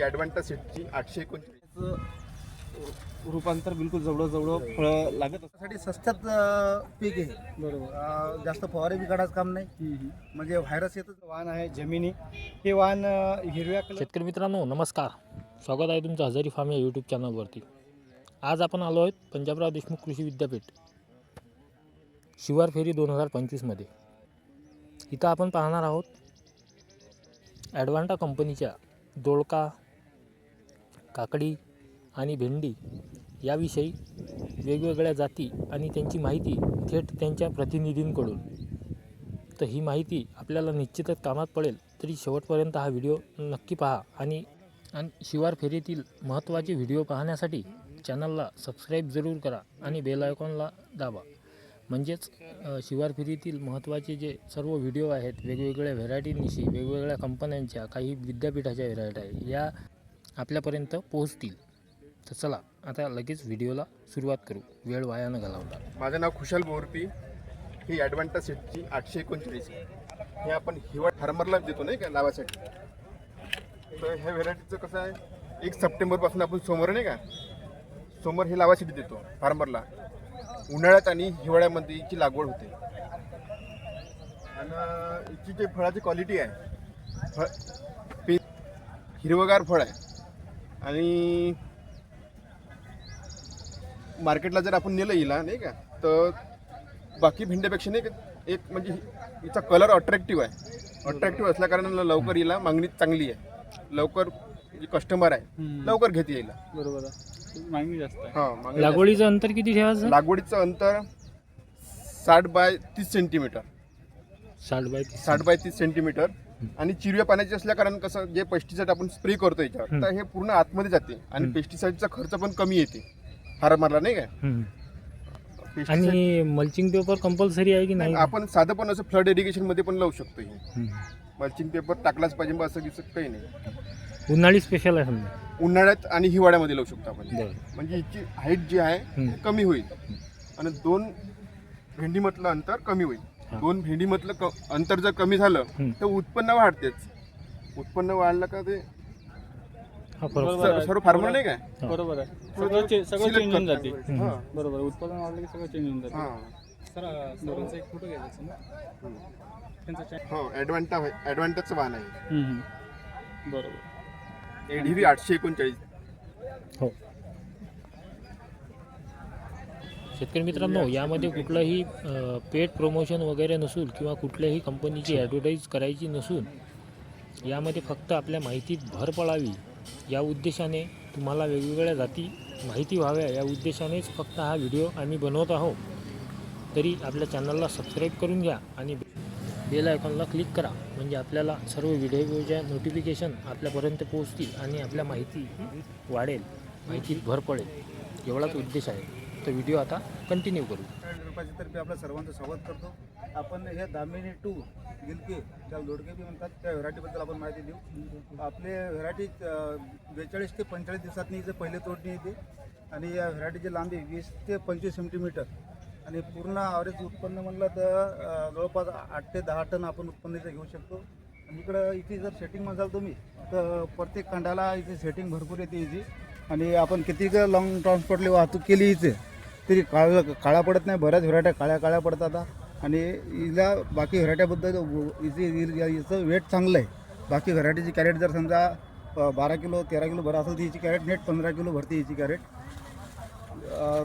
ही ॲडव्हान्टा सेटची आठशे एकोणचाळीस. रूपांतर बिलकुल जवळ जवळ फळं लागत असतात साठी सस्त्यात अं, पीक आहे. बरोबर. जास्त फवारे बी काढायचं काम नाही. म्हणजे व्हायरस येतच वाहन आहे जमिनी. हे वाहन हिरव्या शेतकरी मित्रांनो नमस्कार. स्वागत आहे तुमचं हजारी फार्म या यूट्यूब चॅनलवरती आज आपण आलो आहोत पंजाबराव देशमुख कृषी विद्यापीठ शिवार फेरी दोन हजार पंचवीसमध्ये इथं आपण पाहणार आहोत ॲडवांटा कंपनीच्या दोडका काकडी आणि भेंडी याविषयी वेगवेगळ्या जाती आणि त्यांची माहिती थेट त्यांच्या प्रतिनिधींकडून. तर ही माहिती आपल्याला निश्चितच कामात पडेल तरी शेवटपर्यंत हा व्हिडिओ नक्की पहा आणि आणि शिवार फेरीतील महत्त्वाचे व्हिडिओ पाहण्यासाठी चॅनलला सबस्क्राईब जरूर करा आणि बेल आयकॉनला दाबा. म्हणजेच शिवार फेरीतील महत्त्वाचे जे सर्व व्हिडिओ आहेत वेगवेगळ्या व्हेरायटीनिशी वेगवेगळ्या कंपन्यांच्या काही विद्यापीठाच्या व्हेरायटी आहे या आपल्यापर्यंत पोहोचतील. तर चला आता लगेच व्हिडिओला सुरुवात करू. वेळ वाया न घालवता. माझं नाव खुशाल बोरपी. ही ॲडव्हान्टा सेटची आठशे एकोणचाळीस. हे आपण हिवाळ फार्मरला देतो नाही का लावासाठी? तर ह्या व्हेरायटीचं कसं आहे? एक सप्टेंबरपासून आपण सोमवार नाही का? सोमवार हे लावासाठी देतो फार्मरला उन्हाळ्यात आणि हिवाळ्यामध्ये याची लागवड होते. आणि याची जे फळाची क्वालिटी आहे फळ हिरवगार फळ आहे. आणि मार्केटला जर आपण नेलं हिला नाही का तर बाकी भेंड्यापेक्षा नाही का एक म्हणजे हि- हिचा कलर अट्रॅक्टिव्ह आहे. अट्रॅक्टिव्ह असल्या कारणानं लवकर हिला मागणी चांगली आहे. लवकर जे कस्टमर आहे लवकर घेते येईल बरोबर आहे. मागणी जास्त आहे. हां मागणी लागवडीचं अंतर किती ठेवायचं. लागवडीचं अंतर साठ बाय तीस सेंटीमीटर साठ बाय तीस. साठ बाय तीस सेंटीमीटर आणि चिरव्या पाण्याची असल्या कारण कसं जे पेस्टिसाईड आपण स्प्रे करतो याच्यावर. तर हे पूर्ण आतमध्ये जाते आणि. पेस्टिसाईडचा खर्च पण कमी येते फार्मरला नाही काय. Pesticide- आणि मल्चिंग पेपर कंपल्सरी आहे की नाही आपण साधं पण असं फ्लड इरिगेशनमध्ये पण लावू शकतो हे हम्म. मल्चिंग पेपर टाकलाच पाहिजे बा असं गिसं काही नाही उन्हाळी स्पेशल आहे समजा उन्हाळ्यात आणि हिवाळ्यामध्ये लावू शकतो आपण बरं म्हणजे हिची हाईट जी आहे हम्म. ती कमी होईल आणि दोन भेंडीमधलं अंतर कमी होईल. दोन भेंडीमधलं क अंतर जर कमी झालं. तर उत्पन्न वाढतेच उत्पन्न वाढलं का ते हा फरक बरोबर आहे. सर्व फार्मर नाही काय. बरोबर आहे सगळं चे- सगळं Select चेंज होऊन करतात. जाते. हा. बरोबर आहे. उत्पादन वाढलं की सगळं चेंज होऊन जाते हा. सर सरांचा एक फोटो घ्यायचा ना हम्म. त्यांचा चॅ- हो ॲडव्हान्टा ॲडव्हान्टेजचं वाहन आहे हम्म, हम्म. बरोबर एडीव्ही आठशे एकोणचाळीस हो शेतकरी मित्रांनो यामध्ये कुठलंही पेड प्रमोशन वगैरे नसून किंवा कुठल्याही कंपनीची ॲडव्हर्टाईज करायची नसून यामध्ये फक्त आपल्या माहितीत भर पडावी या उद्देशाने तुम्हाला वेगवेगळ्या जाती माहिती व्हाव्या या उद्देशानेच फक्त हा व्हिडिओ आम्ही बनवत आहोत. तरी आपल्या चॅनलला सबस्क्राईब करून घ्या आणि बेल आयकॉनला क्लिक करा. म्हणजे आपल्याला सर्व व्हिडिओच्या नोटिफिकेशन आपल्यापर्यंत पोहोचतील आणि आपल्या माहिती वाढेल माहितीत भर पडेल. एवढाच उद्देश आहे. तर व्हिडिओ आता कंटिन्यू करू. रुपयाची तर्फे आपल्या सर्वांचं स्वागत करतो. आपण हे दामिनी टू गिलके त्या दोडके बी म्हणतात त्या व्हरायटीबद्दल आपण माहिती देऊ. आपले व्हरायटी बेचाळीस ते पंचेचाळीस दिवसातनी इथे पहिले तोडणी येते. आणि या व्हरायटीची लांबी वीस ते पंचवीस सेंटीमीटर आणि पूर्ण ॲव्हरेज उत्पन्न म्हणलं तर जवळपास आठ ते दहा टन आपण उत्पन्न इथे घेऊ शकतो. आणि इकडं इथे जर सेटिंग म्हणाल तुम्ही तर प्रत्येक खंडाला इथे सेटिंग भरपूर येते इथे. आणि आपण किती लॉंग ट्रान्सपोर्टली वाहतूक केली इथे? तरी काळा काळा पडत नाही बऱ्याच व्हरायट्या काळ्या काळ्या पडतात आता. आणि हिला बाकी व्हरायट्याबद्दल हिचं वेट चांगलं आहे. बाकी व्हरायटीची कॅरेट जर समजा बारा किलो तेरा किलो भर असेल तर हिची कॅरेट नेट पंधरा किलो भरते हिची कॅरेट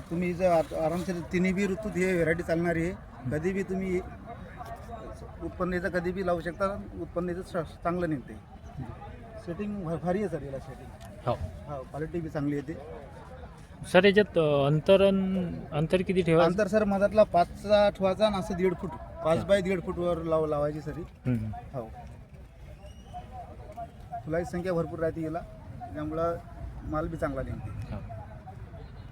तुम्ही जर आत- आरामशीर तिन्ही बी ऋतूत ही व्हरायटी चालणारी आहे. कधी बी तुम्ही उत्पन्नाचं कधी बी लावू शकता उत्पन्नाचं स- चांगलं निघते. सेटिंग भारी आहे सर याला सेटिंग हो. हा क्वालिटी बी चांगली येते. सर याच्यात अ, अंतर किती ठेवा अंतर सर मधातला पाचचा ठेवायचा आणि असं दीड फूट. पाच बाय दीड फूटवर लाव लावायची सरी. हम्म. हो. फुलाची संख्या भरपूर राहते याला त्यामुळं माल बी चांगला निघते. हा.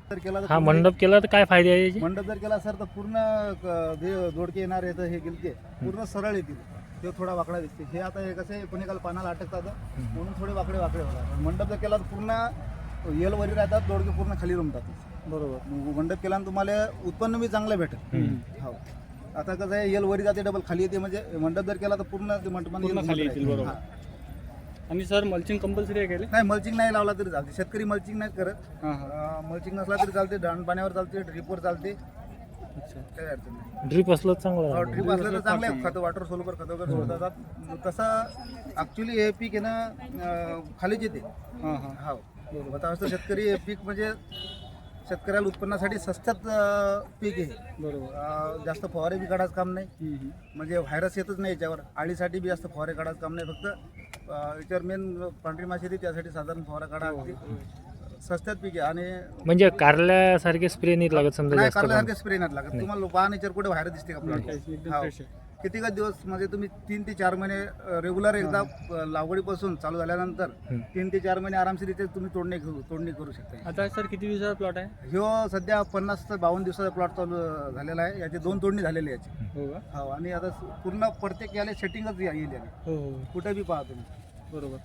जर केला तर हा पूर्ण- मंडप केला तर काय फायदे आहे याचे? मंडप जर केला सर तर पूर्ण क- जे दोडके येणार येतं हे गिलके. पूर्ण सरळ येतील. ते थोडा वाकडा दिसते. हे आता हे कसं आहे कोणी काल पानाला अटकतात. म्हणून थोडे वाकडे वाकडे होतात. मंडप जर केला तर पूर्ण येल वरी राहतात दोडके पूर्ण खाली रमतात. बरोबर. मग मंडप केल्यानं तुम्हाला उत्पन्न बी चांगलं भेटेल. हो. आता कसं आहे यल वरी जाते डबल खाली येते म्हणजे मंडप जर केला तर पूर्ण ते मंडपाने खाली येतील, बरोबर. हा. आणि सर मल्चिंग कंपल्सरी आहे गेले नाही मल्चिंग नाही लावला तरी चालते. शेतकरी मल्चिंग नाही करत. हां हां. मल्चिंग नसला तरी चालते डाण पाण्यावर चालते. ड्रिपवर चालते ड्रीप असलं तर चांगलं. ड्रिप असलं तर चांगलं आहे. खतं वॉटर सोलवर खतं वगैरे सोडतात. तसं ॲक्च्युली हे पीक आहे ना खालीच येते. हां हां. हा. आता शेतकरी हे पीक म्हणजे शेतकऱ्याला उत्पन्नासाठी स्वस्तात अं, पीक आहे. बरोबर. जास्त फवारे बी काढायचं काम नाही. म्हणजे व्हायरस येतच नाही याच्यावर. आळीसाठी बी जास्त फवारे काढायचं काम नाही. फक्त याच्यावर मेन पांढरी माशी येते त्यासाठी साधारण फवारा काढा. लागते स्वस्तात पीक आहे. आणि म्हणजे कारल्यासारखे स्प्रे नाही लागत समजा. कारल्यासारखे स्प्रे नाही लागत. तुम्हाला पाहा याच्यावर कुठे व्हायरस दिसते का काहीच प्लॉट नाही, एकदम हो. फ्रेश आहे किती का दिवस म्हणजे तुम्ही तीन ते चार महिने रेग्युलर एकदा लागवडीपासून चालू झाल्यानंतर. तीन ते चार महिने आरामशीर इथे तुम्ही तोडणी घेऊ तोडणी करू शकता. आता सर किती दिवसाचा प्लॉट आहे? ह्यो सध्या पन्नास ते बावन्न दिवसाचा प्लॉट चालू झालेला आहे. याचे दोन तोडणी झालेली आहे याची. हो हो आणि आता पूर्ण प्रत्येक याला सेटिंगच येईल हो हो. कुठे बी पहा तुम्ही. बरोबर.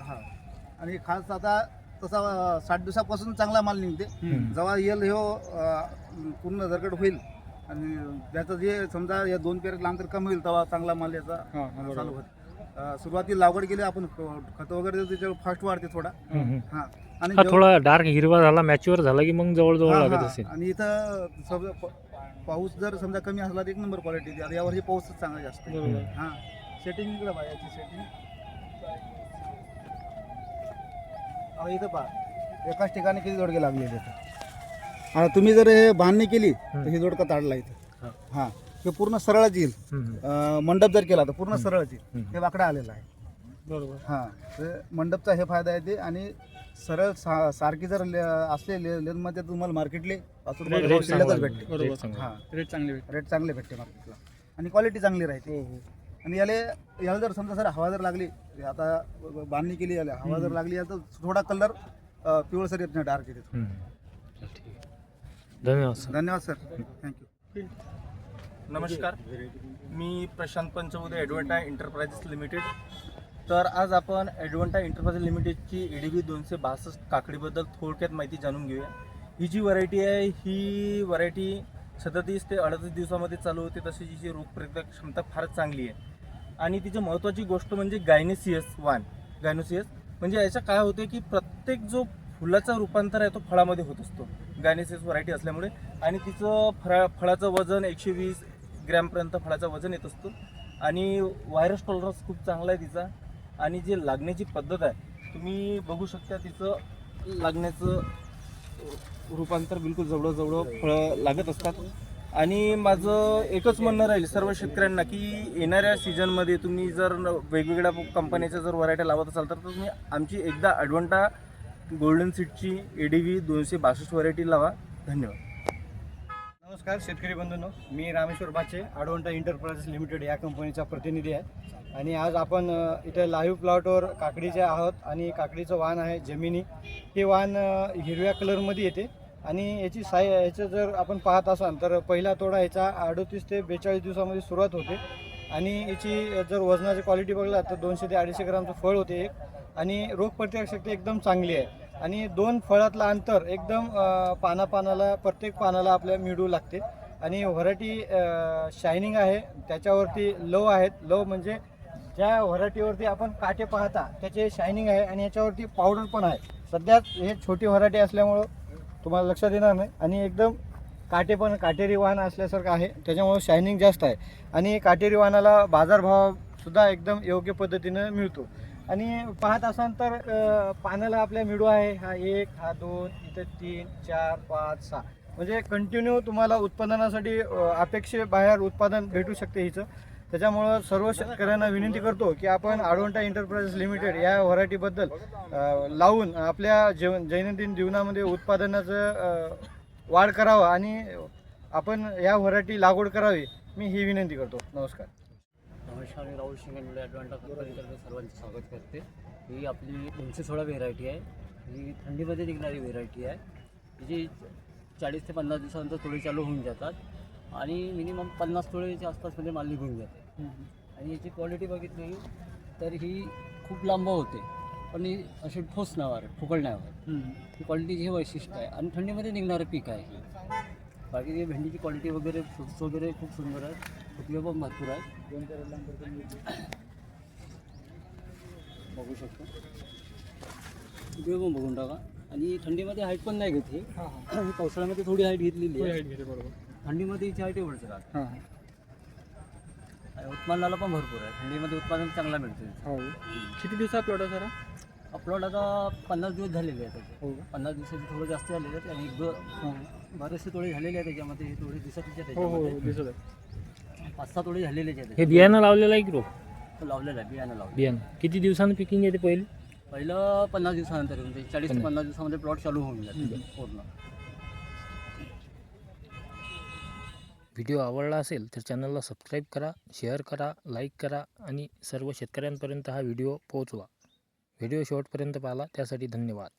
हा आणि खास आता तसा साठ दिवसापासून चांगला माल निघते. जेव्हा येल ह्यो पूर्ण दरकट होईल आणि त्याचं जे समजा या दोन पेरेट लांब कमी होईल तेव्हा चांगला माल याचा हां हां चालू होत अं, सुरुवातीला लागवड केली आपण खत वगैरे देतो त्याच्यावर फास्ट वाढते थोडा. हम्म, हम्म. हा आणि हा जेव्हा- थोडा डार्क हिरवा झाला मॅच्युअर झाला की मग जवळजवळ हा, लागत हा. असेल. आणि इथं समजा प- पाऊस जर समजा कमी असला तर एक नंबर क्वालिटी आता यावर्षी पाऊसच चांगला जास्त आहे. बरोबर. हा. सेटिंग इकडे पहा याची सेटिंग अहो इथं पहा. एकाच ठिकाणी किती जोडके लागले तिथं आता तुम्ही जर हे बांधणी केली तर ही जोडका ताडला इथं. हा. हे. पूर्ण सरळच येईल. अं, मंडप जर केला तर पूर्ण सरळच येईल. हे वाकडा आलेला आहे. बरोबर. हां. तर मंडपचा हे फायदा आहे ते. आणि सरळ सा सारखी जर ले- असले ले- लेनमध्ये तुम्हाला मार्केटले भेटते बरोबर. रेट चांगला. हां. रेट चांगले भेट रेट चांगले भेटते मार्केटला. आणि क्वालिटी चांगली राहते. हो हो. आणि याले याला जर समजा सर हवा जर लागली आता बांधणी केली याला हवा जर लागली तर थोडा कलर पिवळसर येत नाही डार्क येते हम्म. चल, ठीक आहे. धन्यवाद सर धन्यवाद सर थँक्यू नमस्कार. मी Prashant Panchbudhe Advanta enterprises limited तर आज आपण ॲडव्हन्टा एंटरप्राइजेस लिमिटेडची E डी बी दोनशे बासष्ट काकडीबद्दल थोडक्यात माहिती जाणून घेऊया. ही जी व्हरायटी आहे ही व्हरायटी सदतीस ते अडतीस दिवसामध्ये चालू होते तशी हिची रोगप्रतिकारक क्षमता फारच चांगली आहे. आणि तिची महत्त्वाची गोष्ट म्हणजे गायनेसियस वान गायनोसियस म्हणजे याच्या काय होते की प्रत्येक जो फुलाचा रूपांतर आहे तो फळामध्ये होत असतो. गायनेसेस व्हरायटी असल्यामुळे. आणि तिचं फळा फळाचं वजन एकशे वीस ग्रॅमपर्यंत फळाचं वजन येत असतो. आणि व्हायरस टॉलरन्स खूप चांगला आहे तिचा. आणि जी लागण्याची पद्धत आहे तुम्ही बघू शकता तिचं लागण्याचं रूपांतर बिलकुल जवळजवळ फळं लागत असतात. आणि माझं एकच म्हणणं राहील सर्व शेतकऱ्यांना की येणाऱ्या सीझनमध्ये तुम्ही जर वेगवेगळ्या कंपन्याच्या जर व्हरायट्या लावत असाल तर तुम्ही आमची एकदा ॲडव्हन्टा गोल्डन सीटची ए डी व्ही दोनशे बासष्ट व्हरायटी लावा. धन्यवाद. नमस्कार शेतकरी बंधूंनो. मी रामेश्वर बाचे आडवंटा इंटरप्राइजेस लिमिटेड या कंपनीचा प्रतिनिधी आहे. आणि आज आपण इथे लाईव्ह प्लॉटवर काकडीचे आहोत आणि काकडीचं वाहन आहे जमिनी. हे वाहन हिरव्या कलरमध्ये येते. आणि याची साय याचं जर आपण पाहत असाल तर पहिला तोडा याचा अडतीस ते बेचाळीस दिवसामध्ये सुरुवात होते. आणि याची जर वजनाची क्वालिटी बघला तर दोनशे ते अडीचशे ग्रामचं फळ होते एक. आणि रोगप्रतिकारशक्ती एकदम चांगली आहे. आणि दोन फळातलं अंतर एकदम पानापानाला प्रत्येक पानाला आपल्या मिळू लागते. आणि व्हरायटी शायनिंग आहे त्याच्यावरती लव आहेत. लव म्हणजे ज्या व्हरायटीवरती आपण काटे पाहता त्याचे शायनिंग आहे आणि याच्यावरती पावडर पण आहे. सध्या हे छोटी व्हरायटी असल्यामुळं तुम्हाला लक्षात येणार नाही. आणि एकदम काटे पण काटेरी वाहन असल्यासारखं आहे त्याच्यामुळं शायनिंग जास्त आहे. आणि काटेरी वाहनाला बाजारभावसुद्धा एकदम योग्य पद्धतीनं मिळतो. आणि पाहत असाल तर अ, पानाला आपल्या मिडू आहे. हा एक हा दोन इथं तीन चार पाच सहा. म्हणजे कंटिन्यू तुम्हाला उत्पादनासाठी अ, अपेक्षेबाहेर उत्पादन भेटू शकते हिचं. त्याच्यामुळं सर्व शेतकऱ्यांना विनंती करतो की आपण आडवंटा एंटरप्राइजेस लिमिटेड या व्हरायटीबद्दल अ, लावून आपल्या जीवन दैनंदिन जीवनामध्ये उत्पादनाचं अ, वाढ करावा आणि आपण या व्हरायटी लागवड करावी मी ही विनंती करतो. नमस्कार. नमस्कार मी राहुल शिंगणमुळे ॲडव्हान्टा कंपनीतर्फे सर्वांचे स्वागत करते. ही आपली दोनशे सोळा व्हेरायटी आहे. ही थंडीमध्ये निघणारी व्हेरायटी आहे. हिची चाळीस ते पन्नास दिवसानंतर तोडे चालू होऊन जातात आणि मिनिमम पन्नास तोळेच्या आसपासमध्ये माल निघून जाते. आणि याची क्वालिटी बघितली तर ही खूप लांब होते. पण ही अशी ठोस नावार फुकळ नावार ही क्वालिटीचे हे वैशिष्ट्य आहे. आणि थंडीमध्ये निघणारं पीक आहे हे. बाकी भेंडीची क्वालिटी वगैरे फ्रुट्स वगैरे खूप सुंदर आहे फुटवे पण भरपूर आहे. बघू शकतो. व्हिडिओ पण बघून टाका. आणि थंडीमध्ये हाईट पण नाही घेत ही. पावसाळ्यामध्ये थोडी हाईट घेतलेली थोडी आहे थंडीमध्ये हिची हाईट एवढंच राहते. उत्पन्नाला पण भरपूर आहे. थंडीमध्ये उत्पादन चांगला मिळते हो. किती दिवसात प्लॉट आहे सर? अपलोड आता पन्नास दिवस झालेले आहेत त्याचे. हो. पन्नास दिवसाचे थोडं जास्त झालेले आहेत आणि बरेचसे तोडे झालेले आहेत त्याच्यामध्ये. हे थोडे दिसत आहेत हो हो हो, पाच झालेलेच आहेत हे बियाणं लावलेलं आहे की रो तो लावलेलं आहे बियाणं लावलं बियाणं. किती दिवसानं पिकिंग येते पहिले? पहिलं पन्नास दिवसानंतर चाळीस ते पन्नास. दिवसामध्ये प्लॉट चालू होऊन जाते पूर्ण. व्हिडिओ आवडला असेल तर चॅनलला सबस्क्राईब करा शेअर करा लाईक करा आणि सर्व शेतकऱ्यांपर्यंत हा व्हिडिओ पोहोचवा. व्हिडिओ शेवटपर्यंत पाहिला त्यासाठी धन्यवाद.